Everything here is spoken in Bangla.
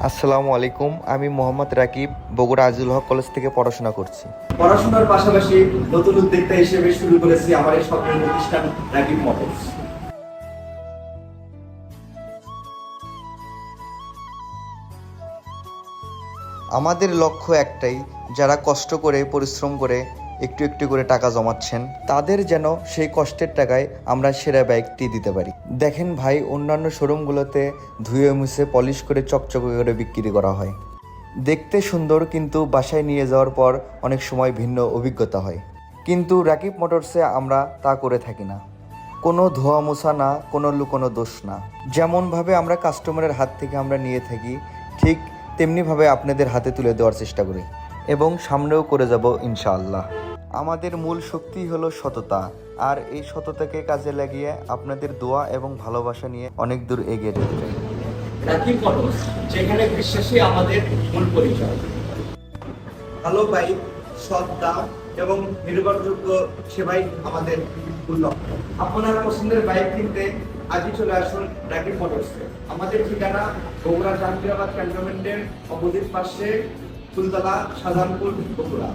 আসসালামু আলাইকুম আমি মোহাম্মদ রাকিব বগুড়া আজিল হক কলেজ থেকে পড়াশোনা করছি। পড়াশোনার পাশাপাশি নতুন উদ্যোক্তা হিসেবে শুরু করেছি আমার এই স্বপ্নের প্রতিষ্ঠান রাকিব মোটরস আমাদের লক্ষ্য একটাই যারা কষ্ট করে পরিশ্রম করে একটু একটু করে টাকা জমাচ্ছেন। তাদের যেন সেই কষ্টের টাকায় আমরা সেরা বাইকটি দিতে পারি। দেখেন ভাই, অন্যান্য শোরুমগুলোতে ধুয়ে মুছে পলিশ করে চকচকে করে বিক্রি করা হয়। দেখতে সুন্দর কিন্তু বাসায় নিয়ে যাওয়ার পর অনেক সময় ভিন্ন অভিজ্ঞতা হয়। কিন্তু রাকিব মোটরসে আমরা তা করে থাকি না। কোনো ধোয়া মোছা না, কোনো লুকোনো দোষ না। যেমনভাবে আমরা কাস্টমারের হাত থেকে আমরা নিয়ে থাকি, ঠিক তেমনিভাবে আপনাদের হাতে তুলে দেওয়ার চেষ্টা করি। এবং সামনেও করে যাব ইনশাআল্লাহ। আমাদের মূল শক্তি হলো সততা আর এই সততাকে কাজে লাগিয়ে আপনাদের দোয়া এবং ভালোবাসা নিয়ে অনেক দূর এগিয়ে যেতে চাই। রাকিব যেখানে বিশ্বাসী আমাদের মূল পরিচয়। ভালো বাইক সৎ এবং নির্ভরযোগ্য সেবাই আমাদের মূল লক্ষ্য আপনার পছন্দের বাইক কিনতে আজই চলে আসুন রাকিব মোটরসে আমাদের ঠিকানা বগুড়া জাহাঙ্গীরাবাদ ক্যান্টনমেন্টের অপোজিট পাশে ফুলতলা সাধারণপুর বগুড়া।